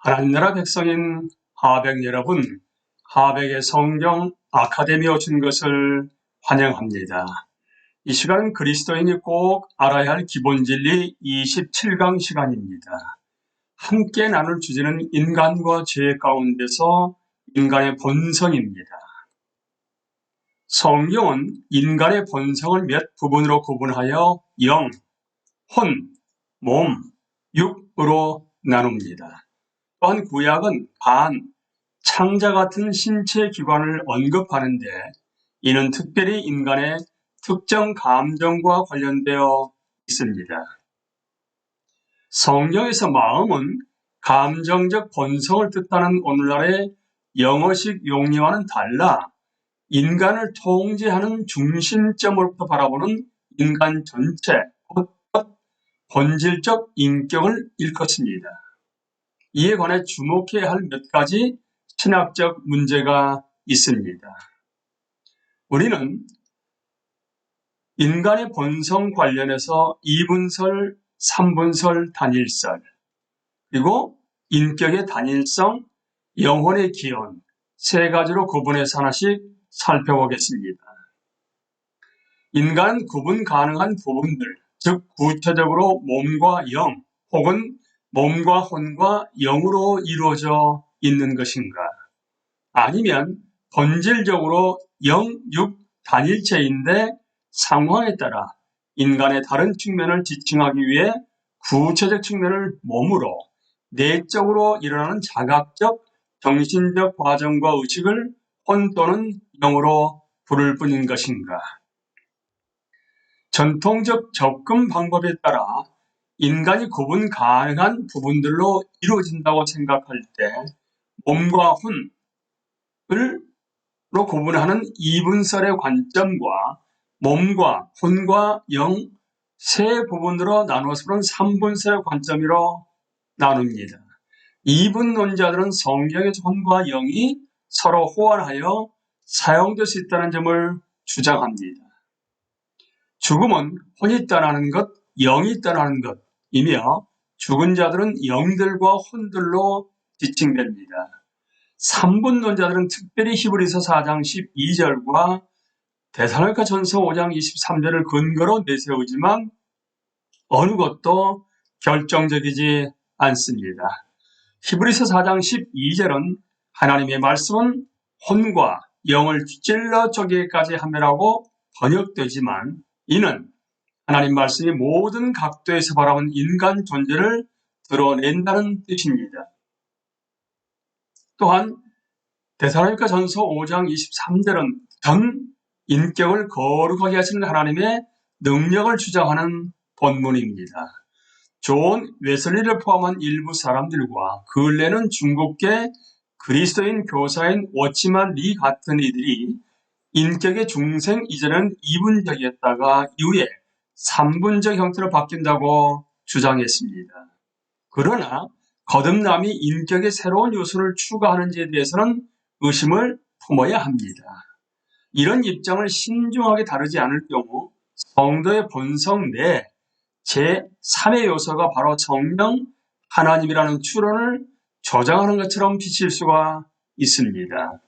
하나님 나라 백성인 하백 여러분, 하백의 성경 아카데미에 오신 것을 환영합니다. 이 시간은 그리스도인이 꼭 알아야 할 기본 진리 27강 시간입니다. 함께 나눌 주제는 인간과 죄 가운데서 인간의 본성입니다. 성경은 인간의 본성을 몇 부분으로 구분하여 영, 혼, 몸, 육으로 나눕니다. 또한 구약은 간, 창자 같은 신체 기관을 언급하는데 이는 특별히 인간의 특정 감정과 관련되어 있습니다. 성경에서 마음은 감정적 본성을 뜻하는 오늘날의 영어식 용례와는 달라 인간을 통제하는 중심점으로부터 바라보는 인간 전체, 곧 본질적 인격을 일컫습니다. 이에 관해 주목해야 할 몇 가지 신학적 문제가 있습니다. 우리는 인간의 본성 관련해서 이분설, 삼분설, 단일설, 그리고 인격의 단일성, 영혼의 기원 세 가지로 구분해서 하나씩 살펴보겠습니다. 인간은 구분 가능한 부분들, 즉 구체적으로 몸과 영 혹은 몸과 혼과 영으로 이루어져 있는 것인가? 아니면 본질적으로 영, 육, 단일체인데 상황에 따라 인간의 다른 측면을 지칭하기 위해 구체적 측면을 몸으로 내적으로 일어나는 자각적, 정신적 과정과 의식을 혼 또는 영으로 부를 뿐인 것인가? 전통적 접근 방법에 따라 인간이 구분 가능한 부분들로 이루어진다고 생각할 때 몸과 혼을 로 구분하는 이분설의 관점과 몸과 혼과 영 세 부분으로 나누어서 보는 삼분설의 관점으로 나눕니다. 이분론자들은 성경의 혼과 영이 서로 호환하여 사용될 수 있다는 점을 주장합니다. 죽음은 혼이 떠나는 것, 영이 떠나는 것 이며 죽은 자들은 영들과 혼들로 지칭됩니다. 삼분론자들은 특별히 히브리서 4장 12절과 대사로니가 전서 5장 23절을 근거로 내세우지만 어느 것도 결정적이지 않습니다. 히브리서 4장 12절은 하나님의 말씀은 혼과 영을 찔러 쪼개기까지 하며라고 번역되지만 이는 하나님 말씀이 모든 각도에서 바라본 인간 존재를 드러낸다는 뜻입니다. 또한 대사로니가 전서 5장 23절은 전 인격을 거룩하게 하시는 하나님의 능력을 주장하는 본문입니다. 존 웨슬리를 포함한 일부 사람들과 근래는 중국계 그리스도인 교사인 워치만 리 같은 이들이 인격의 중생 이전은 이분적이었다가 이후에 삼분적 형태로 바뀐다고 주장했습니다. 그러나 거듭남이 인격의 새로운 요소를 추가하는지에 대해서는 의심을 품어야 합니다. 이런 입장을 신중하게 다루지 않을 경우 성도의 본성 내 제3의 요소가 바로 성령 하나님이라는 추론을 저장하는 것처럼 비칠 수가 있습니다.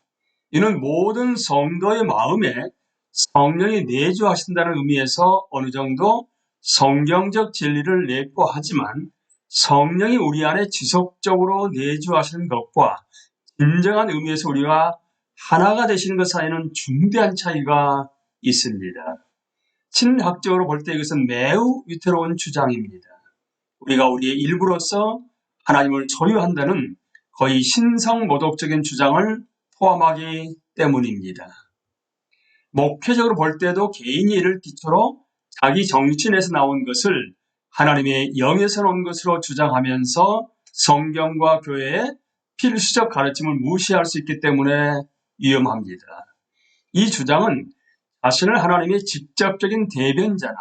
이는 모든 성도의 마음에 성령이 내주하신다는 의미에서 어느 정도 성경적 진리를 내포하지만 성령이 우리 안에 지속적으로 내주하시는 것과 진정한 의미에서 우리가 하나가 되시는 것 사이에는 중대한 차이가 있습니다. 신학적으로 볼 때 이것은 매우 위태로운 주장입니다. 우리가 우리의 일부로서 하나님을 소유한다는 거의 신성모독적인 주장을 포함하기 때문입니다. 목회적으로 볼 때도 개인이 이를 기초로 자기 정신에서 나온 것을 하나님의 영에서 온 것으로 주장하면서 성경과 교회의 필수적 가르침을 무시할 수 있기 때문에 위험합니다. 이 주장은 자신을 하나님의 직접적인 대변자나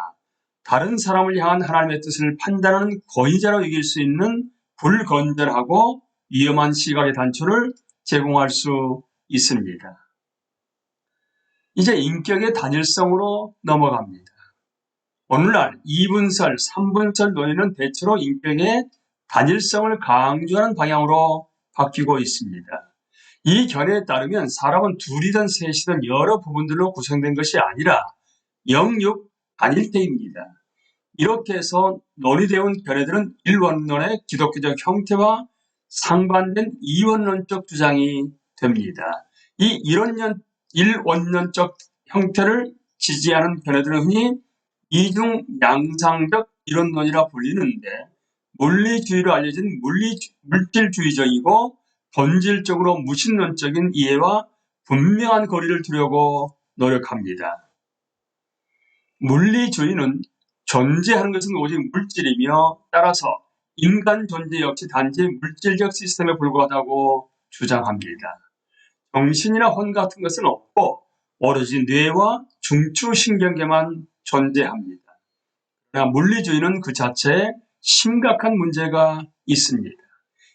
다른 사람을 향한 하나님의 뜻을 판단하는 권위자로 이길 수 있는 불건전하고 위험한 시각의 단초를 제공할 수 있습니다. 이제 인격의 단일성으로 넘어갑니다. 오늘날 2분설, 3분설 논의는 대체로 인격의 단일성을 강조하는 방향으로 바뀌고 있습니다. 이 견해에 따르면 사람은 둘이든 셋이든 여러 부분들로 구성된 것이 아니라 영육 단일체입니다. 이렇게 해서 논의되온 견해들은 일원론의 기독교적 형태와 상반된 이원론적 주장이 됩니다. 이 일원론, 일원론적 형태를 지지하는 견해들은 흔히 이중 양상적 이론론이라 불리는데 물리주의로 알려진 물리, 물질주의적이고 본질적으로 무신론적인 이해와 분명한 거리를 두려고 노력합니다. 물리주의는 존재하는 것은 오직 물질이며 따라서 인간 존재 역시 단지 물질적 시스템에 불과하다고 주장합니다. 정신이나 혼 같은 것은 없고 오로지 뇌와 중추신경계만 존재합니다. 그러나 물리주의는 그 자체에 심각한 문제가 있습니다.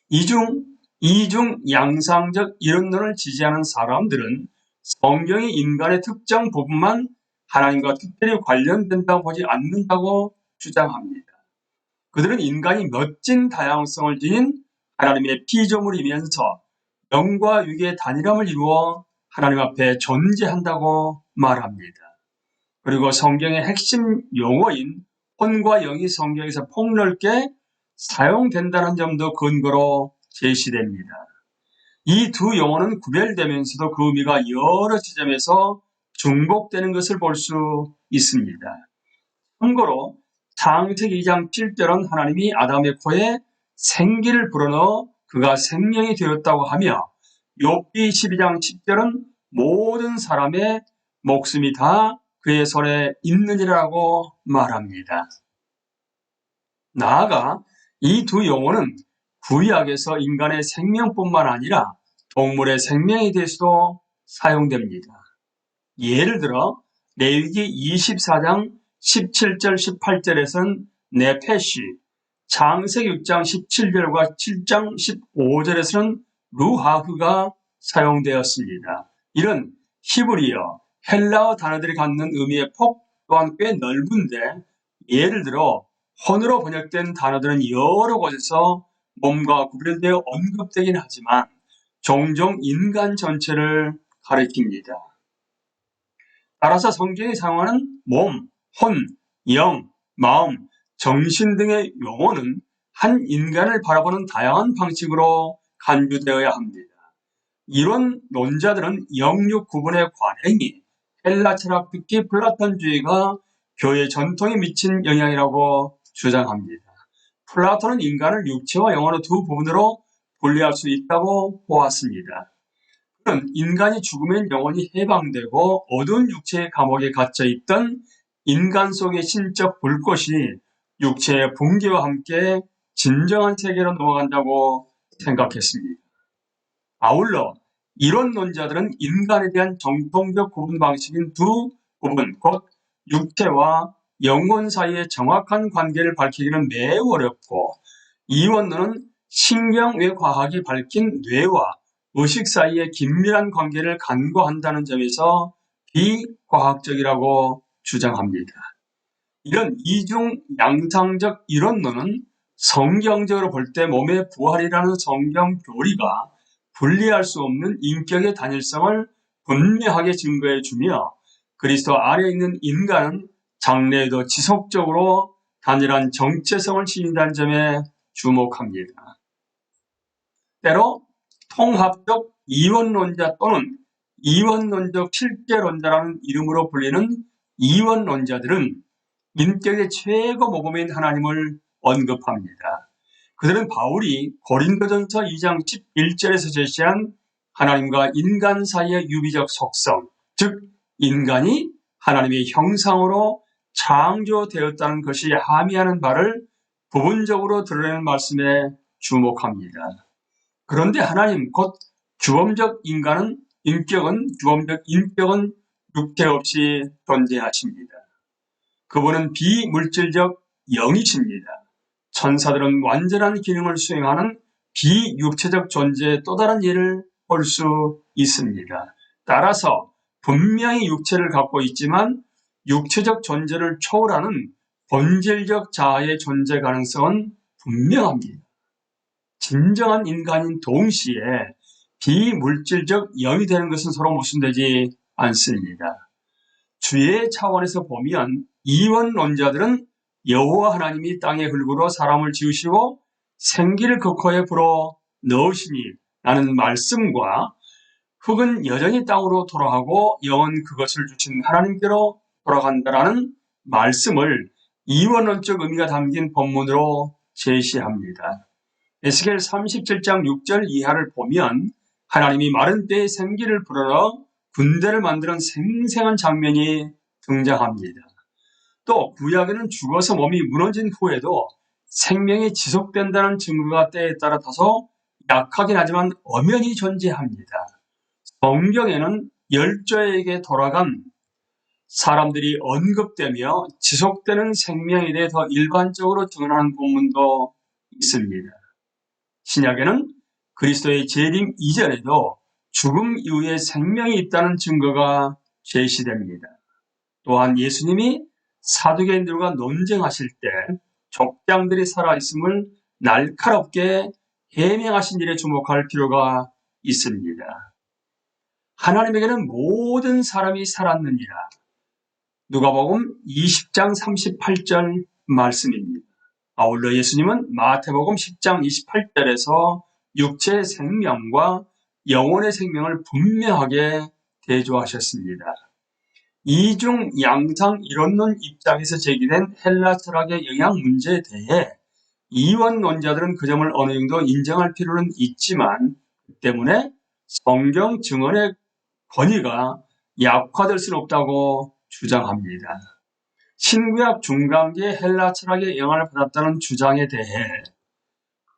이중, 이중 양상적 이론론을 지지하는 사람들은 성경이 인간의 특정 부분만 하나님과 특별히 관련된다고 보지 않는다고 주장합니다. 그들은 인간이 멋진 다양성을 지닌 하나님의 피조물이면서 영과 육의 단일함을 이루어 하나님 앞에 존재한다고 말합니다. 그리고 성경의 핵심 용어인 혼과 영이 성경에서 폭넓게 사용된다는 점도 근거로 제시됩니다. 이 두 용어는 구별되면서도 그 의미가 여러 지점에서 중복되는 것을 볼 수 있습니다. 참고로 창세기 2장 7절은 하나님이 아담의 코에 생기를 불어넣어 그가 생명이 되었다고 하며 욥기 12장 10절은 모든 사람의 목숨이 다 그의 손에 있느니라고 말합니다. 나아가 이 두 용어는 구약에서 인간의 생명뿐만 아니라 동물의 생명에 대해서도 사용됩니다. 예를 들어 레위기 24장 17절 18절에서는 네페시, 장세기 6장 17절과 7장 15절에서는 루하흐가 사용되었습니다. 이런 히브리어, 헬라어 단어들이 갖는 의미의 폭 또한 꽤 넓은데 예를 들어 혼으로 번역된 단어들은 여러 곳에서 몸과 구별되어 언급되긴 하지만 종종 인간 전체를 가리킵니다. 따라서 성경이 사용하는 몸, 혼, 영, 마음, 정신 등의 용어는 한 인간을 바라보는 다양한 방식으로 간주되어야 합니다. 이런 논자들은 영육 구분의 관행이 헬라 철학 특히 플라톤주의가 교회 전통에 미친 영향이라고 주장합니다. 플라톤은 인간을 육체와 영혼의 두 부분으로 분리할 수 있다고 보았습니다. 그는 인간이 죽으면 영혼이 해방되고 어두운 육체의 감옥에 갇혀 있던 인간 속의 신적 불꽃이 육체의 붕괴와 함께 진정한 세계로 넘어간다고 생각했습니다. 아울러 이론론자들은 인간에 대한 정통적 구분 방식인 두 부분, 곧 육체와 영혼 사이의 정확한 관계를 밝히기는 매우 어렵고 이 원론은 신경 외 과학이 밝힌 뇌와 의식 사이의 긴밀한 관계를 간과한다는 점에서 비과학적이라고 주장합니다. 이런 이중 양상적 이론론은 성경적으로 볼 때 몸의 부활이라는 성경 교리가 분리할 수 없는 인격의 단일성을 분명하게 증거해 주며 그리스도 아래 있는 인간은 장래에도 지속적으로 단일한 정체성을 지닌다는 점에 주목합니다. 때로 통합적 이원론자 또는 이원론적 실제론자라는 이름으로 불리는 이원론자들은 인격의 최고 모범인 하나님을 언급합니다. 그들은 바울이 고린도전서 2장 11절에서 제시한 하나님과 인간 사이의 유비적 속성, 즉 인간이 하나님의 형상으로 창조되었다는 것이 함의하는 바를 부분적으로 드러내는 말씀에 주목합니다. 그런데 하나님 곧 주범적 인간은 인격은 주범적 인격은 육체 없이 존재하십니다. 그분은 비물질적 영이십니다. 천사들은 완전한 기능을 수행하는 비육체적 존재의 또 다른 예를 볼 수 있습니다. 따라서 분명히 육체를 갖고 있지만 육체적 존재를 초월하는 본질적 자아의 존재 가능성은 분명합니다. 진정한 인간인 동시에 비물질적 영이 되는 것은 서로 모순되지 않습니다. 주의 차원에서 보면 이원론자들은 여호와 하나님이 땅의 흙으로 사람을 지으시고 생기를 그 코에 불어 넣으시니 라는 말씀과 흙은 여전히 땅으로 돌아가고 영은 그것을 주신 하나님께로 돌아간다라는 말씀을 이원론적 의미가 담긴 본문으로 제시합니다. 에스겔 37장 6절 이하를 보면 하나님이 마른 때에 생기를 불어넣어 군대를 만드는 생생한 장면이 등장합니다. 또 구약에는 죽어서 몸이 무너진 후에도 생명이 지속된다는 증거가 때에 따라 다소 약하긴 하지만 엄연히 존재합니다. 성경에는 열조에게 돌아간 사람들이 언급되며 지속되는 생명에 대해 더 일반적으로 증언하는 본문도 있습니다. 신약에는 그리스도의 재림 이전에도 죽음 이후에 생명이 있다는 증거가 제시됩니다. 또한 예수님이 사두개인들과 논쟁하실 때 족장들이 살아있음을 날카롭게 해명하신 일에 주목할 필요가 있습니다. 하나님에게는 모든 사람이 살았느니라. 누가복음 20장 38절 말씀입니다. 아울러 예수님은 마태복음 10장 28절에서 육체의 생명과 영혼의 생명을 분명하게 대조하셨습니다. 이중 양상 이론론 입장에서 제기된 헬라 철학의 영향 문제에 대해 이원론자들은 그 점을 어느 정도 인정할 필요는 있지만 그 때문에 성경 증언의 권위가 약화될 수는 없다고 주장합니다. 신구약 중간기에 헬라 철학의 영향을 받았다는 주장에 대해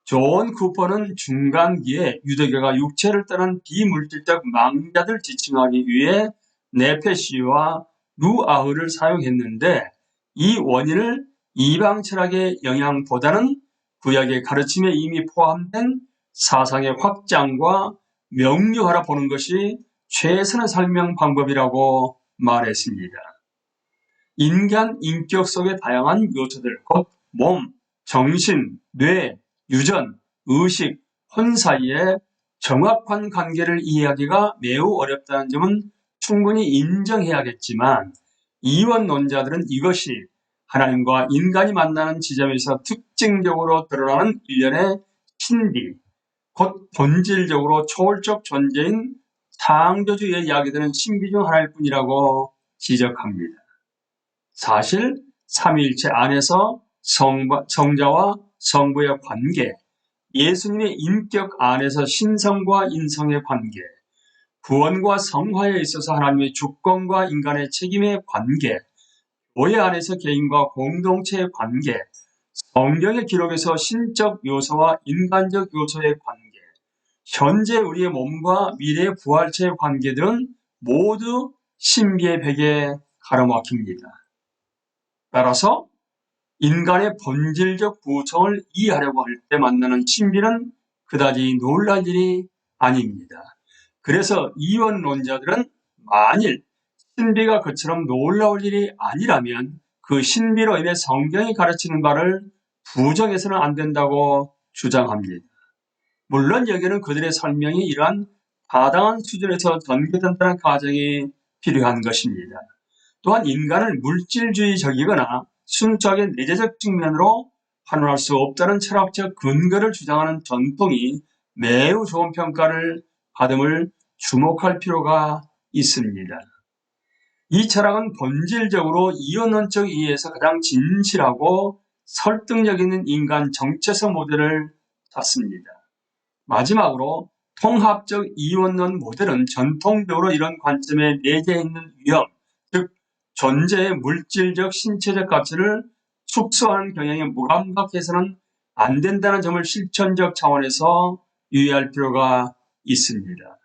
존 쿠퍼는 중간기에 유대교가 육체를 떠난 비물질적 망자들 지칭하기 위해 네페시와 루아흐를 사용했는데 이 원인을 이방 철학의 영향보다는 구약의 가르침에 이미 포함된 사상의 확장과 명료하라 보는 것이 최선의 설명 방법이라고 말했습니다. 인간 인격 속의 다양한 요소들, 곧 몸, 정신, 뇌, 유전, 의식, 혼 사이에 정확한 관계를 이해하기가 매우 어렵다는 점은 충분히 인정해야겠지만 이원론자들은 이것이 하나님과 인간이 만나는 지점에서 특징적으로 드러나는 일련의 신비, 곧 본질적으로 초월적 존재인 창조주의 이야기되는 신비 중 하나일 뿐이라고 지적합니다. 사실 삼위일체 안에서 성자와 성부의 관계, 예수님의 인격 안에서 신성과 인성의 관계, 구원과 성화에 있어서 하나님의 주권과 인간의 책임의 관계, 교회 안에서 개인과 공동체의 관계, 성경의 기록에서 신적 요소와 인간적 요소의 관계, 현재 우리의 몸과 미래의 부활체의 관계들은 모두 신비의 벽에 가로막힙니다. 따라서 인간의 본질적 구성을 이해하려고 할 때 만나는 신비는 그다지 놀랄 일이 아닙니다. 그래서 이원론자들은 만일 신비가 그처럼 놀라울 일이 아니라면 그 신비로 인해 성경이 가르치는 바를 부정해서는 안 된다고 주장합니다. 물론 여기는 그들의 설명이 이러한 타당한 수준에서 전개된다는 가정이 필요한 것입니다. 또한 인간을 물질주의적이거나 순수하게 내재적 측면으로 환원할 수 없다는 철학적 근거를 주장하는 전통이 매우 좋은 평가를 받음을 주목할 필요가 있습니다. 이 철학은 본질적으로 이원론적 이해에서 가장 진실하고 설득력 있는 인간 정체성 모델을 찾습니다. 마지막으로 통합적 이원론 모델은 전통적으로 이런 관점에 내재 있는 위험, 즉 존재의 물질적 신체적 가치를 축소하는 경향에 무감각해서는 안 된다는 점을 실천적 차원에서 유의할 필요가 있습니다.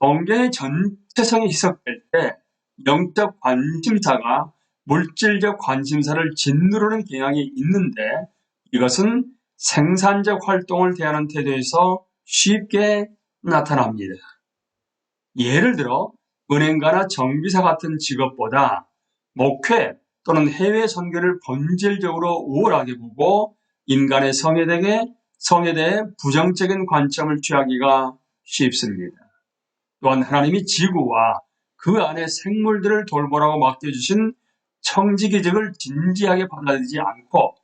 성경의 전체성이 희석될 때 영적 관심사가 물질적 관심사를 짓누르는 경향이 있는데 이것은 생산적 활동을 대하는 태도에서 쉽게 나타납니다. 예를 들어 은행가나 정비사 같은 직업보다 목회 또는 해외 선교를 본질적으로 우월하게 보고 인간의 성회되게 성에 대해 부정적인 관점을 취하기가 쉽습니다. 또한 하나님이 지구와 그 안에 생물들을 돌보라고 맡겨주신 청지기적을 진지하게 받아들이지 않고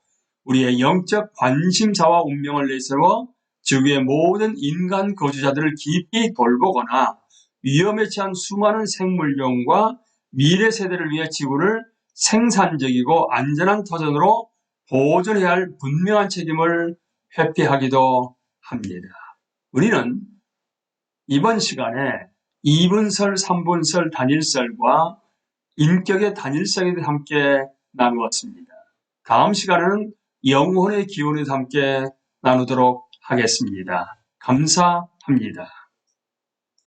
우리의 영적 관심사와 운명을 내세워 지구의 모든 인간 거주자들을 깊이 돌보거나 위험에 처한 수많은 생물종과 미래 세대를 위해 지구를 생산적이고 안전한 터전으로 보존해야 할 분명한 책임을 회피하기도 합니다. 우리는 이번 시간에 2분설, 3분설 단일설과 인격의 단일성에 대해 함께 나누었습니다. 다음 시간에는 영혼의 대해 함께 나누도록 하겠습니다. 감사합니다.